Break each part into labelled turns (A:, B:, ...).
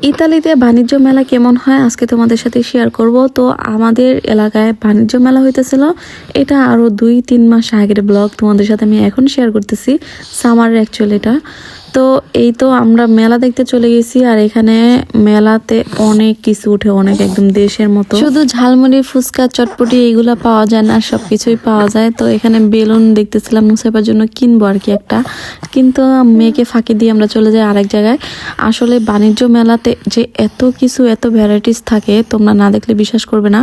A: ইতালিতে বাণিজ্য মেলা কেমন হয় আজকে তোমাদের সাথে শেয়ার করব। তো আমাদের এলাকায় বাণিজ্য মেলা হইতেছিল। এটা আরও দুই, তিন মাস আগের ব্লগ তোমাদের সাথে আমি এখন শেয়ার করতেছি। সামারের অ্যাকচুয়ালি এটা। তো এই তো আমরা মেলা দেখতে চলে গেছি, আর এখানে মেলাতে অনেক কিছু উঠে, অনেক একদম দেশের মতো। শুধু ঝালমুড়ি, ফুচকা, চটপটি এইগুলা পাওয়া যায় না সব কিছুই পাওয়া যায়। তো এখানে বেলুন দেখতেছিলাম মুসাইবার জন্য কিনবো আর কি একটা। কিন্তু মেয়েকে ফাঁকি দিয়ে আমরা চলে যাই আরেক জায়গায়। আসলে বাণিজ্য মেলাতে যে এত কিছু, এত ভ্যারাইটিস থাকে, তোমরা না দেখলে বিশ্বাস করবে না।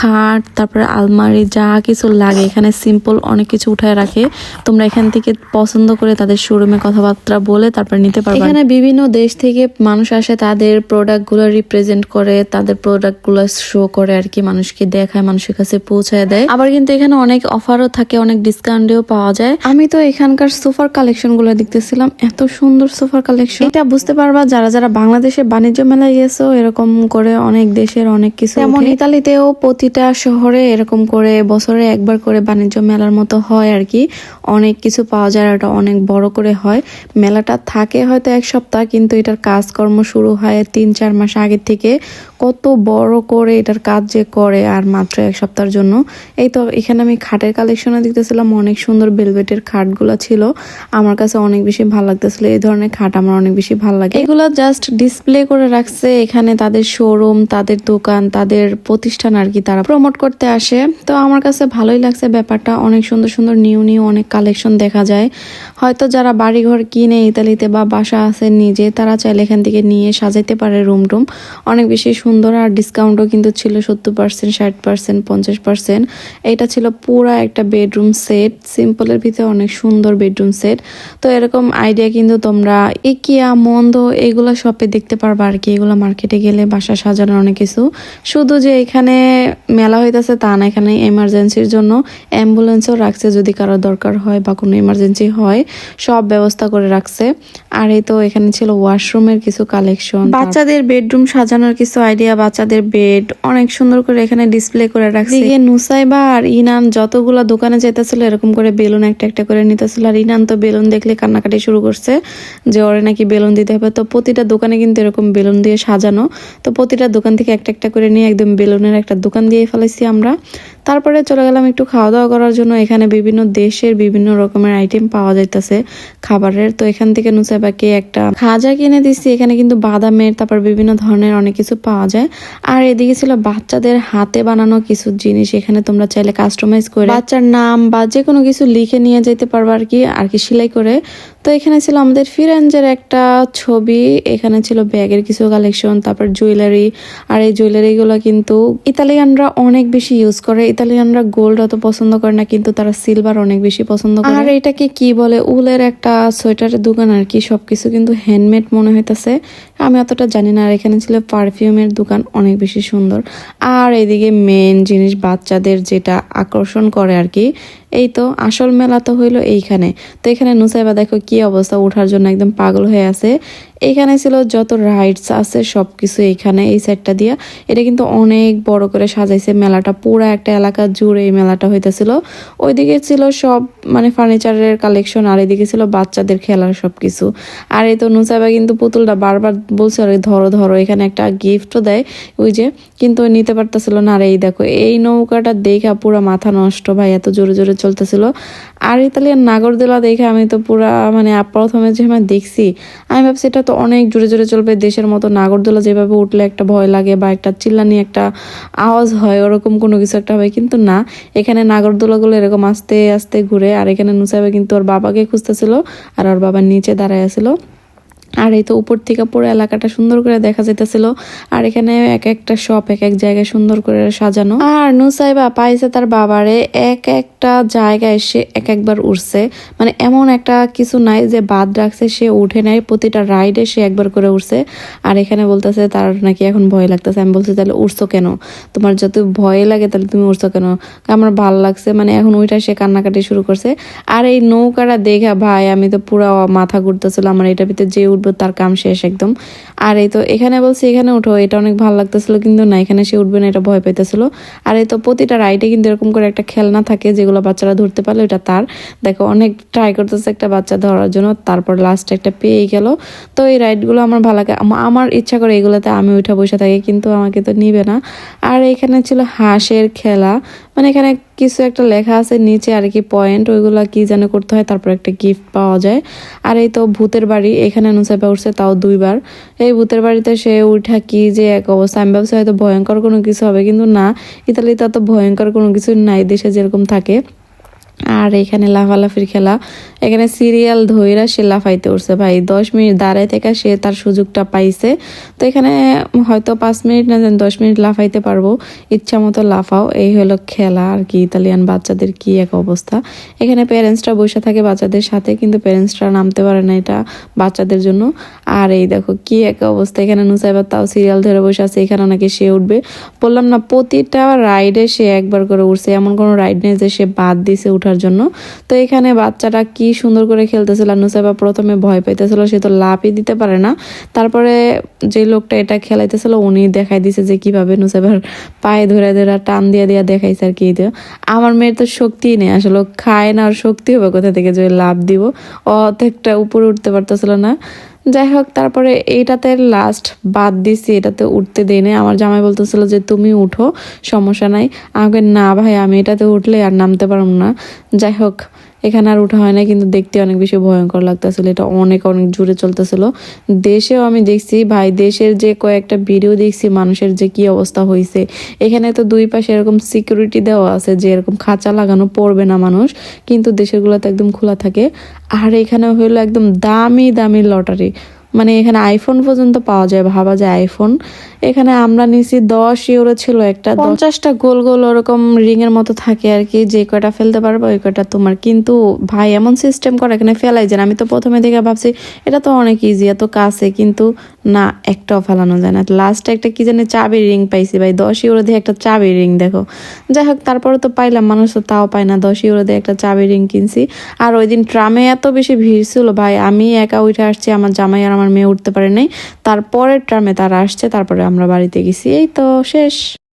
A: খাট, তারপরে আলমারি, যা কিছু লাগে, এখানে সিম্পল অনেক কিছু উঠায় রাখে। তোমরা এখান থেকে পছন্দ করে তাদের শোরুমে কথাবার্তা বলে তারপর নিতে পারবে এখানে বিভিন্ন দেশ থেকে মানুষ আসে তাদের প্রোডাক্ট প্রোডাক্টগুলো রিপ্রেজেন্ট করে তাদের প্রোডাক্ট প্রোডাক্টগুলো শো করে আর কি মানুষকে দেখায় মানুষের কাছে পৌঁছায় দেয়। আবার কিন্তু এখানে অনেক অফারও থাকে অনেক ডিসকাউন্টেও পাওয়া যায়। আমি তো এখানকার সোফার কালেকশনগুলো দেখতেছিলাম এত সুন্দর সোফার কালেকশন এটা বুঝতে পারবা যারা যারা বাংলাদেশে বাণিজ্য মেলায় গেছো এরকম করে অনেক দেশের অনেক কিছু যেমন ইতালিতেও প্রতিটা শহরে এরকম করে বছরে একবার করে বাণিজ্য মেলার মতো হয় আর কি। অনেক কিছু পাওয়া যায় আর এটা অনেক বড় করে হয়। মেলাটা থাকে হয়তো এক সপ্তাহ, কিন্তু এটার কাজকর্ম শুরু হয় তিন চার মাস আগের থেকে। কত বড় করে এটার কাজ যে করে আর মাত্র এক সপ্তাহের জন্য। এই তো এখানে আমি খাটের কালেকশনে দেখতেছিলাম, অনেক সুন্দর বেলভেটের খাটগুলো ছিল। আমার কাছে অনেক বেশি ভালো লাগতেছিল, এই ধরনের খাট আমার অনেক বেশি ভালো লাগে। এগুলো জাস্ট ডিসপ্লে করে রাখছে, এখানে তাদের শোরুম তাদের দোকান, তাদের প্রতিষ্ঠান আর কি তারা প্রমোট করতে আসে। তো আমার কাছে ভালোই লাগছে ব্যাপারটা, অনেক সুন্দর সুন্দর নিউ নিউ অনেক কালেকশন দেখা যায়। হয়তো যারা বাড়িঘর কিনে ইতালিতে বা বাসা আছে নিজে, তারা চাইলে এখান থেকে নিয়ে সাজাইতে পারে রুম টুম। অনেক বেশি সুন্দর আর ডিসকাউন্টও কিন্তু ছিল সত্তর পার্সেন্ট ষাট পার্সেন্ট পঞ্চাশ পার্সেন্ট এটা ছিল পুরা একটা বেডরুম সেট সিম্পলের ভিতরে অনেক সুন্দর বেডরুম সেট তো এরকম আইডিয়া কিন্তু তোমরা ইকিয়া মন্দ এগুলো শপে দেখতে পারবা আর কি। এগুলো মার্কেটে গেলে বাসা সাজানোর অনেক কিছু। শুধু যে এখানে মেলা হইতেছে তা না, এখানে এমার্জেন্সির জন্য অ্যাম্বুলেন্সও রাখছে যদি কারও দরকার হয় বা কোনো এমার্জেন্সি হয়। সব ব্যবস্থা করে রাখছে। আর এই তো এখানে ছিল ওয়াশরুমের কিছু কালেকশন বাচ্চাদের বেডরুম সাজানোর কিছু আইডিয়া বাচ্চাদের বেড অনেক সুন্দর করে এখানে ডিসপ্লে করে রাখছে। নুসাইবা আর ইনান যতগুলা দোকানে যেতেছিল এরকম করে বেলুন একটা একটা করে নিতেছিল। আর ইনান তো বেলুন দেখলে কান্নাকাটি শুরু করছে যে ওরে নাকি বেলুন দিতে হবে। তো প্রতিটা দোকানে কিন্তু এরকম বেলুন দিয়ে সাজানো। তো প্রতিটা দোকান থেকে একটা একটা করে নিয়ে একদম বেলুনের একটা দোকান দিয়ে ফেলেছি আমরা। তারপরে চলে গেলাম একটু খাওয়া দাওয়া করার জন্য। এখানে বিভিন্ন দেশের বিভিন্ন রকমের আইটেম পাওয়া যাইতেছে খাবারের। তো এখান থেকে নুসাইবাকে একটা খাজা কিনে দিচ্ছি এখানে কিন্তু বাদামের, তারপর বিভিন্ন ধরনের অনেক কিছু পাওয়া যায়। আর এদিকে ছিল বাচ্চাদের হাতে বানানো কিছু জিনিস। এখানে তোমরা চাইলে কাস্টমাইজ করে বাচ্চার নাম বা যে কোনো কিছু লিখে নিয়ে যেতে পারবে আর কি আর কি সেলাই করে তো এখানে ছিল আমাদের ফিরেঞ্জের একটা ছবি, এখানে ছিল ব্যাগের কিছু কালেকশন তারপর জুয়েলারি আর এই জুয়েলারিগুলো কিন্তু ইতালিয়ানরা অনেক বেশি ইউজ করে। ইতালিয়ানরা গোল্ড অত পছন্দ করে না, কিন্তু তারা সিলভার অনেক বেশি পছন্দ করে। আর এটাকে কি বলে? উলের একটা সোয়েটারের দোকান আর কি, সবকিছু কিন্তু হ্যান্ডমেড মনে হইতাছে। আমি অতটা জানি না, আর এখানে ছিল পারফিউমের দোকান, অনেক বেশি সুন্দর। আর এদিকে মেন জিনিস বাচ্চাদের যেটা আকর্ষণ করে আর কি এই তো, আসল মেলা তো হইল এইখানে। তো এখানে নুসাইবা দেখো কি অবস্থা ওঠার জন্য একদম পাগল হয়ে আছে। এখানে ছিল যত রাইডস আছে সব কিছু এইখানে, এই সাইডটা দিয়া। এটা কিন্তু অনেক বড় করে সাজাইছে মেলাটা, পুরো একটা এলাকা জুড়ে এই মেলাটা হইতেছিল। ওইদিকে ছিল সব মানে ফার্নিচারের কালেকশন আর এদিকে ছিল বাচ্চাদের খেলার সব কিছু আর এই তো নুসাইবা কিন্তু পুতুলটা বারবার বলছে, আরে ধরো ধরো, এখানে একটা গিফটও দেয়। ওই যে, কিন্তু নিতে পারতেছিল না। আর এই দেখো, এই নৌকাটা দেখা পুরো মাথা নষ্ট ভাই, এত জোরে জোরে চলতেছিল। আর ইতালিয়ান নাগরদোলা দেখে আমি তো পুরা মানে প্রথমে যে আমি দেখছি, আমি ভাবছি এটা তো অনেক জোরে জোরে চলবে, দেশের মতো নাগরদোলা যেভাবে উঠলে একটা ভয় লাগে বা একটা চিল্লানি, একটা আওয়াজ হয়, ওরকম কোনো কিছু একটা হবে কিন্তু না। এখানে নাগরদোলাগুলো এরকম আস্তে আস্তে ঘুরে, আর এখানে নুসাইবা কিন্তু ওর বাবাকে খুঁজতেছিল, আর ওর বাবা নিচে দাঁড়ায় আছিল। আর এই তো উপর থেকে পুরো এলাকাটা সুন্দর করে দেখা যেতেছিল আর এখানে এক একটা শপ এক এক জায়গায় সুন্দর করে সাজানো। আর নুসাইবা পাইছে তার বাবারে, এক একটা জায়গায় সে এক একবার উঠছে মানে এমন একটা কিছু নাই যে বাদ রাখছে, সে উঠে নাই, প্রতিটা রাইডে সে একবার করে উঠছে আর এখানে বলতেছে তার নাকি এখন ভয় লাগতেছে। আমি বলছি, তাহলে উঠছো কেন? তোমার যত ভয় লাগে তাহলে তুমি উঠছো কেন? আমার ভালো লাগছে। মানে এখন ওইটা সে কান্নাকাটি শুরু করছে। আর এই নৌকাটা দেখা, ভাই, আমি তো পুরো মাথা ঘুরতেছিল আমার এটা ভিতরে যে উঠবো তার কাম শেষ একদম। আর এই তো এখানে বলছি, এখানে উঠো, এটা অনেক ভালো লাগতেছিল, কিন্তু না, এখানে সে উঠবে না, এটা ভয় পাইতেছিল। আর এই তো প্রতিটা রাইডে কিন্তু এরকম করে একটা খেলনা থাকে, যেগুলো বাচ্চারা ধরতে পারলে, এটা তার। দেখো, অনেক ট্রাই করতেছে একটা বাচ্চা ধরার জন্য, তারপর লাস্ট একটা পেয়ে গেল। তো এই রাইডগুলো আমার ভালো লাগে আমার ইচ্ছা করে এগুলোতে আমি উঠে বসে থাকি, কিন্তু আমাকে তো নিবে না। আর এখানে ছিল হাঁসের খেলা মানে এখানে কিছু একটা লেখা আছে নিচে আর কি পয়েন্ট ওইগুলো কি যেন করতে হয়, তারপর একটা গিফট পাওয়া যায়। আর এই তো ভূতের বাড়ি, এখানে নুসাইবা উঠছে তাও দুইবার। এই ভূতের বাড়িতে সে উঠা কি যে এক অবস্থা, আমি ভাবছি হয়তো ভয়ঙ্কর কোনো কিছু হবে, কিন্তু না। ইতালিতে অত ভয়ঙ্কর কোনো কিছু নাই, দেশে যেরকম থাকে। আর এখানে লাফালাফির খেলা। এখানে সিরিয়াল ধইরা সে লাফাইতে উঠছে ভাই। দশ মিনিট দাঁড়ায় থেকে সে তার সুযোগটা পাইছে। তো এখানে হয়তো পাঁচ মিনিট না জানি দশ মিনিট লাফাইতে পারব। ইচ্ছা মতো লাফাও। এই হলো খেলা আর কি। ইতালিয়ান বাচ্চাদের কি এক অবস্থা। এখানে প্যারেন্টসরা বসে থাকে বাচ্চাদের সাথে, কিন্তু প্যারেন্টসরা নামতে পারে না এটা বাচ্চাদের জন্য। আর এই দেখো কি এক অবস্থা। এখানে নুসাইবার তাও সিরিয়াল ধরে বসে আছে। এখানে নাকি সে উঠবে। বললাম না, প্রতিটা রাইডে সে একবার করে উঠছে। এমন কোনো রাইড নেই যে সে বাদ দিছে উঠার জন্য। তো এখানে বাচ্চাটা কি সুন্দর করে খেলতেছিল আর নুসাইবা প্রথমে ভয় পাইতেছিল, সে তো লাভই দিতে পারে না। তারপরে যে লোকটা এটা খেলাইতেছিল, উনি দেখাই দিছে যে কীভাবে নুসাইবার পায়ে ধরে ধরে টান দিয়ে দিয়া দেখাইছে আর কি। আমার মেয়ের তো শক্তিই নেই, আসলে খায় না আর শক্তি হবে কোথা থেকে যে লাভ দিব। অর্ধেকটা উপরে উঠতে পারতেছিল না। যাই হোক, তারপরে এইটাতে লাস্ট বাদ দিছি, এটাতে উঠতে দেই নেই। আমার জামাই বলতেছিল যে, তুমি উঠো, সমস্যা নাই। আমাকে না ভাই, আমি এটাতে উঠলে আর নামতে পারব না। যাই হোক এখানে আর উঠা হয় না কিন্তু দেখতে অনেক বেশি ভয়ঙ্কর লাগতেছিল। এটা অনেক অনেক জোরে চলতেছিল। দেশেও আমি দেখছি, ভাই, দেশের যে কয়েকটা ভিডিও দেখছি, মানুষের যে কি অবস্থা হয়েছে এখানে তো দুই পাশে এরকম সিকিউরিটি দেওয়া আছে যে এরকম খাঁচা লাগানো পড়বে না মানুষ, কিন্তু দেশেরগুলোতে একদম খোলা থাকে। আর এখানে হইল একদম দামি দামি লটারি। মানে এখানে আইফোন পর্যন্ত পাওয়া যায়, ভাবা যায় আইফোন এখানে আমরা নিছি দশ ইউরো ছিল একটা পঞ্চাশটা গোল গোল ওরকম রিং এর মতো থাকে আর কি, যে কয়টা ফেলতে পারব ওই কয়টা তোমার। কিন্তু ভাই, এমন সিস্টেম করে এখানে ফেলাই যায় আমি তো প্রথমে দেখে ভাবছি, এটা তো অনেক ইজি এত কাছে, কিন্তু না, একটাও ফেলানো যায় না। লাস্টে একটা কি জানি চাবি রিং পাইছি ভাই, দশ ইউরো দিয়ে একটা চাবি রিং, দেখো। যাই হোক, তারপরে তো পাইলাম, মানুষ তো তাও পায় না, দশ ইউরো দিয়ে একটা চাবি রিং কিনছি। আর ওই দিন ট্রামে এত বেশি ভিড় ছিল ভাই, আমি একা উঠে আসছি, আমার জামাই আর আমার মেয়ে উঠতে পারে নাই। তারপরের টার্মে তারা আসছে, তারপরে আমরা বাড়িতে গেছি। এই তো, শেষ।